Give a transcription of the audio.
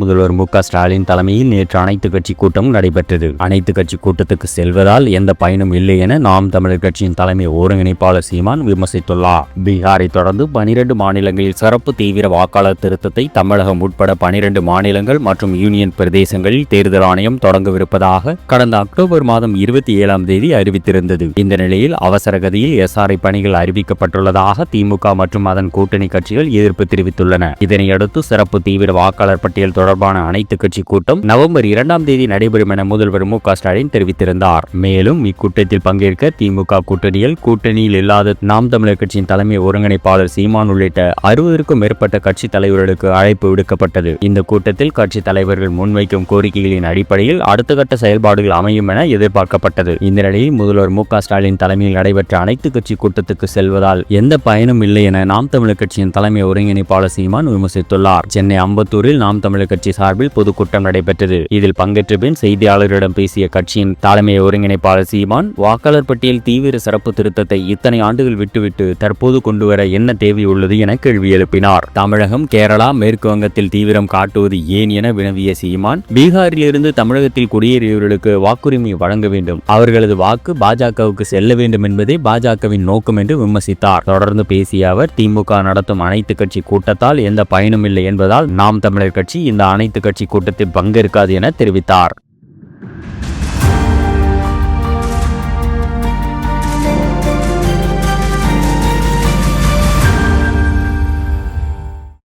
முதல்வர் மு க ஸ்டாலின் தலைமையில் நேற்று அனைத்து கட்சி கூட்டம் நடைபெற்றது. அனைத்து கட்சி கூட்டத்துக்கு செல்வதால் எந்த பயனும் இல்லை என நாம் தமிழர் கட்சியின் தலைமை ஒருங்கிணைப்பாளர் சீமான் விமர்சித்துள்ளார். பீகாரை தொடர்ந்து பனிரெண்டு மாநிலங்களில் சிறப்பு தீவிர வாக்காளர் திருத்தத்தை தமிழகம் உட்பட பனிரெண்டு மாநிலங்கள் மற்றும் யூனியன் பிரதேசங்களில் தேர்தல் ஆணையம் தொடங்கவிருப்பதாக கடந்த அக்டோபர் மாதம் இருபத்தி ஏழாம் தேதி அறிவித்திருந்தது. இந்த நிலையில் அவசர கதியில் எஸ்ஆர்ஐ பணிகள் அறிவிக்கப்பட்டுள்ளதாக திமுக மற்றும் அதன் கூட்டணி கட்சிகள் எதிர்ப்பு தெரிவித்துள்ளன. இதனையடுத்து சிறப்பு தீவிர வாக்காளர் பட்டியல் தொடர்பான அனைத்து கட்சி கூட்டம் நவம்பர் இரண்டாம் தேதி நடைபெறும் என முதல்வர் மு ஸ்டாலின் தெரிவித்திருந்தார். மேலும் இக்கூட்டத்தில் பங்கேற்க திமுக கூட்டணியில் கூட்டணியில் இல்லாத நாம் தமிழர் கட்சியின் தலைமை ஒருங்கிணைப்பாளர் சீமான் உள்ளிட்ட அறுபதற்கும் மேற்பட்ட கட்சி தலைவர்களுக்கு அழைப்பு விடுக்கப்பட்டது. இந்த கூட்டத்தில் கட்சி தலைவர்கள் முன்வைக்கும் கோரிக்கைகளின் அடிப்படையில் அடுத்த கட்ட செயல்பாடுகள் அமையும் என எதிர்பார்க்கப்பட்டது. இந்த நிலையில் முதல்வர் மு ஸ்டாலின் தலைமையில் நடைபெற்ற அனைத்து கட்சி கூட்டத்துக்கு செல்வதால் எந்த பயனும் இல்லை என நாம் தமிழர் கட்சியின் தலைமை ஒருங்கிணைப்பாளர் சீமான் விமர்சித்துள்ளார். சென்னை அம்பத்தூரில் நாம் தமிழர் கட்சி சார்பில் பொதுக்கூட்டம் நடைபெற்றது. இதில் பங்கேற்ற பின் செய்தியாளர்களிடம் பேசிய கட்சியின் தலைமை ஒருங்கிணைப்பாளர் சீமான் வாக்காளர் பட்டியல் தீவிர சிறப்பு திருத்தத்தை இத்தனை ஆண்டுகள் விட்டுவிட்டு தற்போது கொண்டுவர என்ன தேவை உள்ளது என கேள்வி எழுப்பினார். தமிழகம் கேரளா மேற்கு வங்கத்தில் தீவிரம் காட்டுவது ஏன் என வினவிய சீமான் பீகாரிலிருந்து தமிழகத்தில் குடியேறியவர்களுக்கு வாக்குரிமை வழங்க வேண்டும். அவர்களது வாக்கு பாஜகவுக்கு செல்ல வேண்டும் என்பதே பாஜகவின் நோக்கம் என்று விமர்சித்தார். தொடர்ந்து பேசிய அவர் திமுக நடத்தும் அனைத்து கட்சி கூட்டத்தால் எந்த பயனும் இல்லை என்பதால் நாம் தமிழர் கட்சி இந்த இந்த அனைத்து கட்சி கூட்டத்தில் பங்கேற்காது என தெரிவித்தார்.